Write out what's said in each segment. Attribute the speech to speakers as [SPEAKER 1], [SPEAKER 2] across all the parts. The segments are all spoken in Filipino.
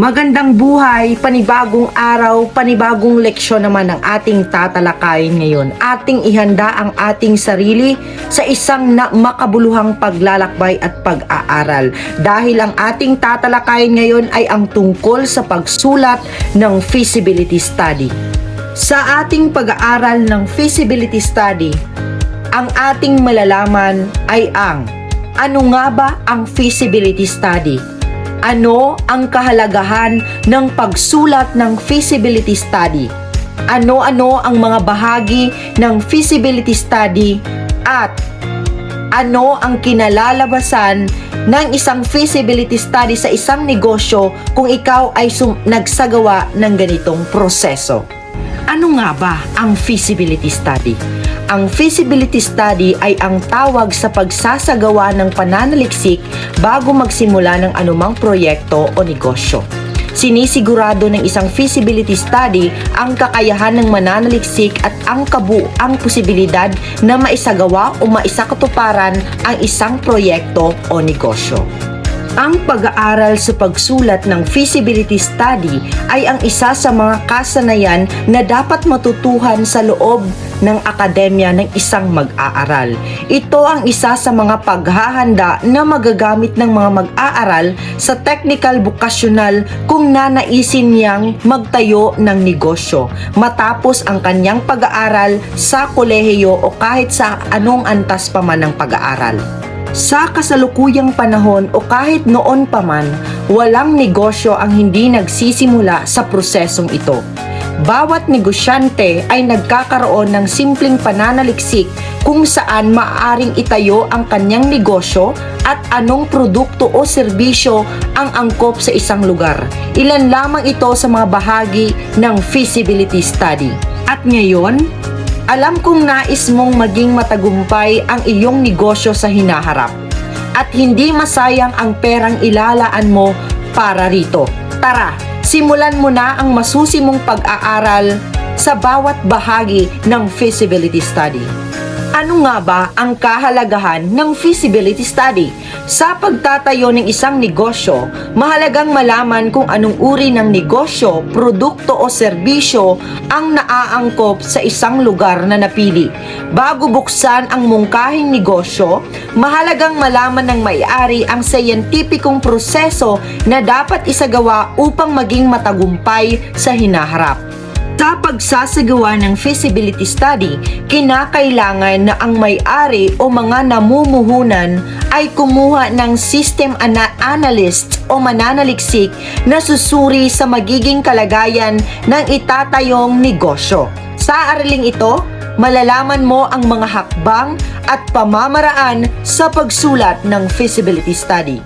[SPEAKER 1] Magandang buhay, panibagong araw, panibagong leksyon naman ang ating tatalakayin ngayon. Ating ihanda ang ating sarili sa isang na makabuluhang paglalakbay at pag-aaral. Dahil ang ating tatalakayin ngayon ay ang tungkol sa pagsulat ng feasibility study. Sa ating pag-aaral ng feasibility study, ang ating malalaman ay ang ano nga ba ang feasibility study? Ano ang kahalagahan ng pagsulat ng feasibility study? Ano-ano ang mga bahagi ng feasibility study at ano ang kinalalabasan ng isang feasibility study sa isang negosyo kung ikaw ay sum- nagsagawa ng ganitong proseso? Ano nga ba ang feasibility study? Ang feasibility study ay ang tawag sa pagsasagawa ng pananaliksik bago magsimula ng anumang proyekto o negosyo. Sinisigurado ng isang feasibility study ang kakayahan ng mananaliksik at ang kabuang posibilidad na maisagawa o maisakatuparan ang isang proyekto o negosyo. Ang pag-aaral sa pagsulat ng feasibility study ay ang isa sa mga kasanayan na dapat matutuhan sa loob ng akademya ng isang mag-aaral. Ito ang isa sa mga paghahanda na magagamit ng mga mag-aaral sa technical vocational kung nanaisin niyang magtayo ng negosyo matapos ang kanyang pag-aaral sa kolehiyo o kahit sa anong antas pa man ng pag-aaral. Sa kasalukuyang panahon o kahit noon pa man, walang negosyo ang hindi nagsisimula sa prosesong ito. Bawat negosyante ay nagkakaroon ng simpleng pananaliksik kung saan maaaring itayo ang kanyang negosyo at anong produkto o serbisyo ang angkop sa isang lugar. Ilan lamang ito sa mga bahagi ng feasibility study. At ngayon, alam kong nais mong maging matagumpay ang iyong negosyo sa hinaharap at hindi masayang ang perang ilalaan mo para rito. Tara, simulan mo na ang masusi mong pag-aaral sa bawat bahagi ng feasibility study. Ano nga ba ang kahalagahan ng feasibility study? Sa pagtatayo ng isang negosyo, mahalagang malaman kung anong uri ng negosyo, produkto o serbisyo ang naaangkop sa isang lugar na napili. Bago buksan ang mungkahing negosyo, mahalagang malaman ng may-ari ang scientificong proseso na dapat isagawa upang maging matagumpay sa hinaharap. Sa pagsasagawa ng feasibility study, kinakailangan na ang may-ari o mga namumuhunan ay kumuha ng system ana- analyst o mananaliksik na susuri sa magiging kalagayan ng itatayong negosyo. Sa araling ito, malalaman mo ang mga hakbang at pamamaraan sa pagsulat ng feasibility study.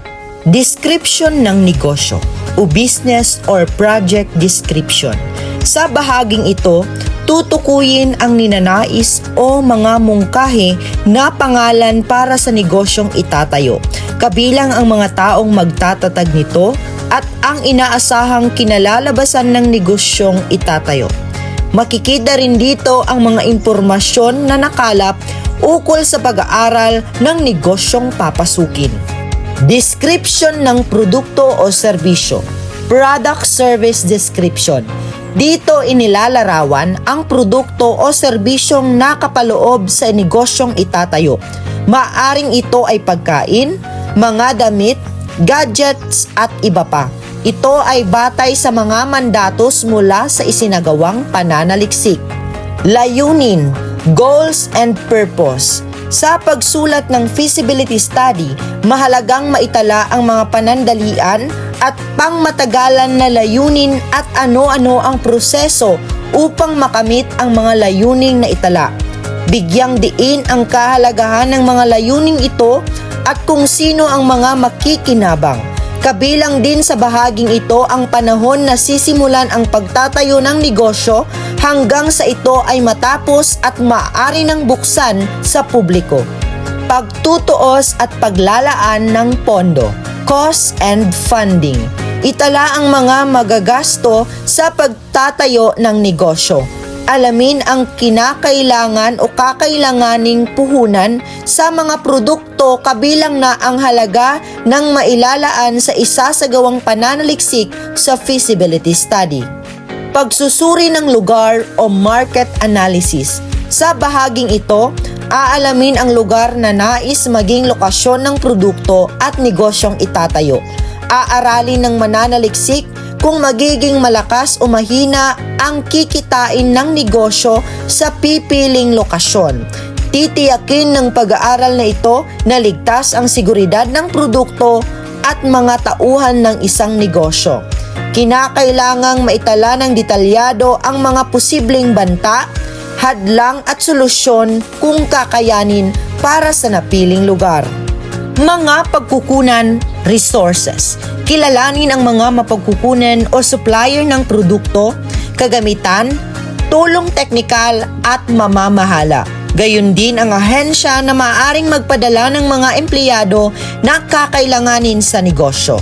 [SPEAKER 1] Description ng negosyo o business or project description. Sa bahaging ito, tutukuyin ang ninanais o mga mungkahi na pangalan para sa negosyong itatayo, kabilang ang mga taong magtatatag nito at ang inaasahang kinalalabasan ng negosyong itatayo. Makikita rin dito ang mga impormasyon na nakalap ukol sa pag-aaral ng negosyong papasukin. Description ng produkto o serbisyo. Product Service Description. Dito inilalarawan ang produkto o serbisyong nakapaloob sa negosyong itatayo. Maaring ito ay pagkain, mga damit, gadgets at iba pa. Ito ay batay sa mga mandatos mula sa isinagawang pananaliksik. Layunin, goals and purpose. Sa pagsulat ng feasibility study, mahalagang maitala ang mga panandalian at pangmatagalan na layunin at ano-ano ang proseso upang makamit ang mga layuning na itala. Bigyang diin ang kahalagahan ng mga layuning ito at kung sino ang mga makikinabang. Kabilang din sa bahaging ito ang panahon na sisimulan ang pagtatayo ng negosyo hanggang sa ito ay matapos at maaari ng buksan sa publiko. Pagtutuos at paglalaan ng pondo, cost and funding. Itala ang mga magagasto sa pagtatayo ng negosyo. Alamin ang kinakailangan o kakailanganing puhunan sa mga produkto kabilang na ang halaga ng mailalaan sa isasagawang pananaliksik sa feasibility study. Pagsusuri ng lugar o market analysis. Sa bahaging ito, aalamin ang lugar na nais maging lokasyon ng produkto at negosyong itatayo. Aaralin ng mananaliksik kung magiging malakas o mahina ang kikitain ng negosyo sa pipiling lokasyon. Titiyakin ng pag-aaral na ito na ligtas ang seguridad ng produkto at mga tauhan ng isang negosyo. Kinakailangang maitala ng detalyado ang mga posibleng banta, hadlang at solusyon kung kakayanin para sa napiling lugar. Mga pagkukunan, resources. Kilalanin ang mga mapagkukunan o supplier ng produkto, kagamitan, tulong teknikal at mamamahala. Gayun din ang ahensya na maaaring magpadala ng mga empleyado na kakailanganin sa negosyo.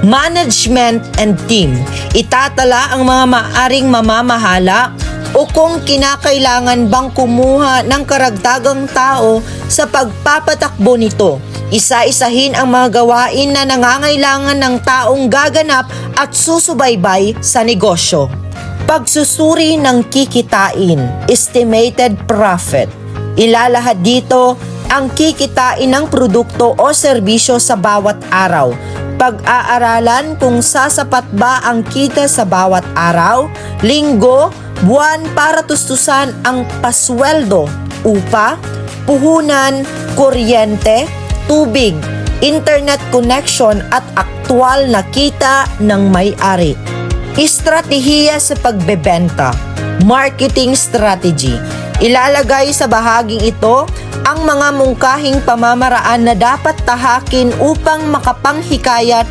[SPEAKER 1] Management and team. Itatala ang mga maaring mamamahala o kung kinakailangan bang kumuha ng karagdagang tao sa pagpapatakbo nito. Isa-isahin ang mga gawain na nangangailangan ng taong gaganap at susubaybay sa negosyo. Pagsusuri ng kikitain, estimated profit. Ilalahad dito ang kikitain ng produkto o serbisyo sa bawat araw. Pag-aaralan kung sasapat ba ang kita sa bawat araw, linggo, buwan para tustusan ang pasweldo, upa, puhunan, kuryente, tubig, internet connection at aktwal na kita ng may-ari. Estratehiya sa pagbebenta, marketing strategy. Ilalagay sa bahaging ito ang mga mungkahing pamamaraan na dapat tahakin upang makapanghikayat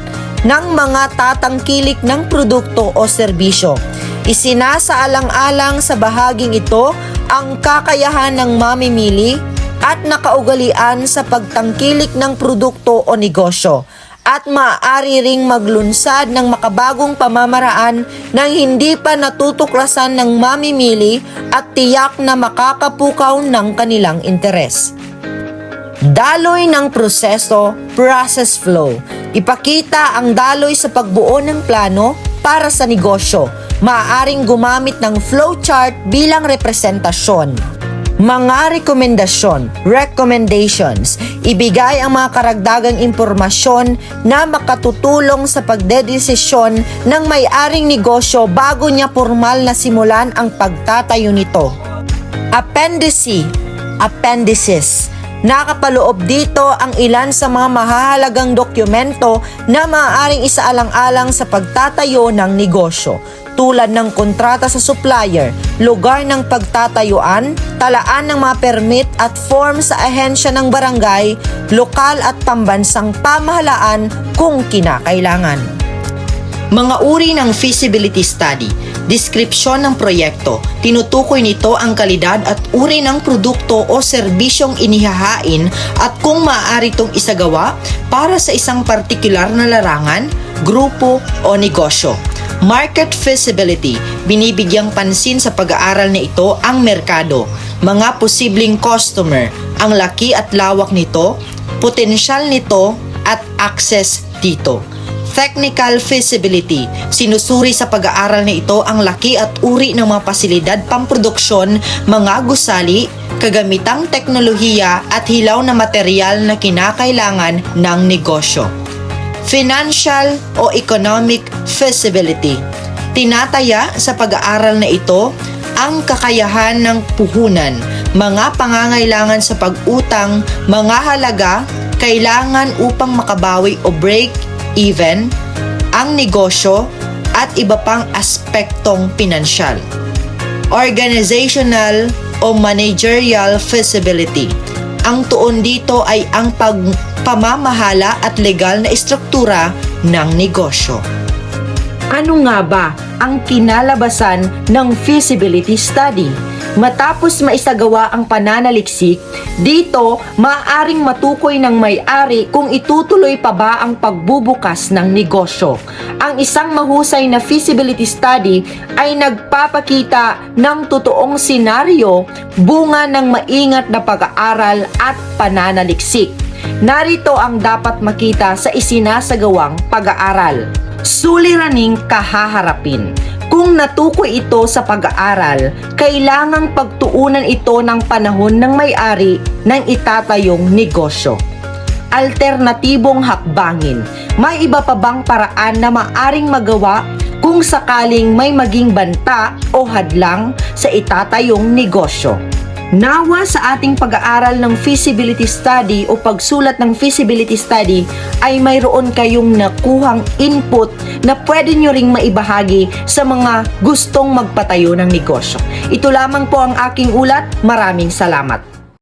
[SPEAKER 1] ng mga tatangkilik ng produkto o serbisyo. Isinasaalang-alang sa bahaging ito ang kakayahan ng mamimili at nakaugalian sa pagtangkilik ng produkto o negosyo at maaari ring maglunsad ng makabagong pamamaraan nang hindi pa natutuklasan ng mamimili at tiyak na makakapukaw ng kanilang interes. Daloy ng proseso, process flow. Ipakita ang daloy sa pagbuo ng plano para sa negosyo. Maaaring gumamit ng flowchart bilang representasyon. Mga rekomendasyon, recommendations, ibigay ang mga karagdagang impormasyon na makatutulong sa pagdedesisyon ng may-aring negosyo bago niya formal na simulan ang pagtatayo nito. Appendice, appendices. Nakapaloob dito ang ilan sa mga mahahalagang dokumento na maaaring isaalang-alang sa pagtatayo ng negosyo tulad ng kontrata sa supplier, lugar ng pagtatayuan, talaan ng mga permit at form sa ahensya ng barangay, lokal at pambansang pamahalaan kung kinakailangan. Mga uri ng feasibility study. Deskripsyon ng proyekto. Tinutukoy nito ang kalidad at uri ng produkto o serbisyong inihahain at kung maaari itong isagawa para sa isang partikular na larangan, grupo o negosyo. Market feasibility. Binibigyang pansin sa pag-aaral na ito ang merkado, mga posibleng customer, ang laki at lawak nito, potensyal nito at access dito. Technical feasibility. Sinusuri sa pag-aaral na ito ang laki at uri ng mga pasilidad pamproduksyon, mga gusali, kagamitang teknolohiya at hilaw na material na kinakailangan ng negosyo. Financial o economic feasibility. Tinataya sa pag-aaral na ito ang kakayahan ng puhunan, mga pangangailangan sa pag-utang, mga halaga, kailangan upang makabawi o break even, ang negosyo, at iba pang aspektong pinansyal. Organizational o managerial feasibility. Ang tuon dito ay ang pagpamamahala at legal na istruktura ng negosyo. Ano nga ba ang kinalabasan ng feasibility study? Matapos maisagawa ang pananaliksik, dito maaaring matukoy ng may-ari kung itutuloy pa ba ang pagbubukas ng negosyo. Ang isang mahusay na feasibility study ay nagpapakita ng totoong senaryo bunga ng maingat na pag-aaral at pananaliksik. Narito ang dapat makita sa isinasagawang pag-aaral. Suliraning kahaharapin. Kung natukoy ito sa pag-aaral, kailangang pagtuunan ito ng panahon ng may-ari ng itatayong negosyo. Alternatibong hakbangin. May iba pa bang paraan na maaring magawa kung sakaling may maging banta o hadlang sa itatayong negosyo? Nawa sa ating pag-aaral ng feasibility study o pagsulat ng feasibility study ay mayroon kayong nakuhang input na pwede nyo ring maibahagi sa mga gustong magpatayo ng negosyo. Ito lamang po ang aking ulat. Maraming salamat.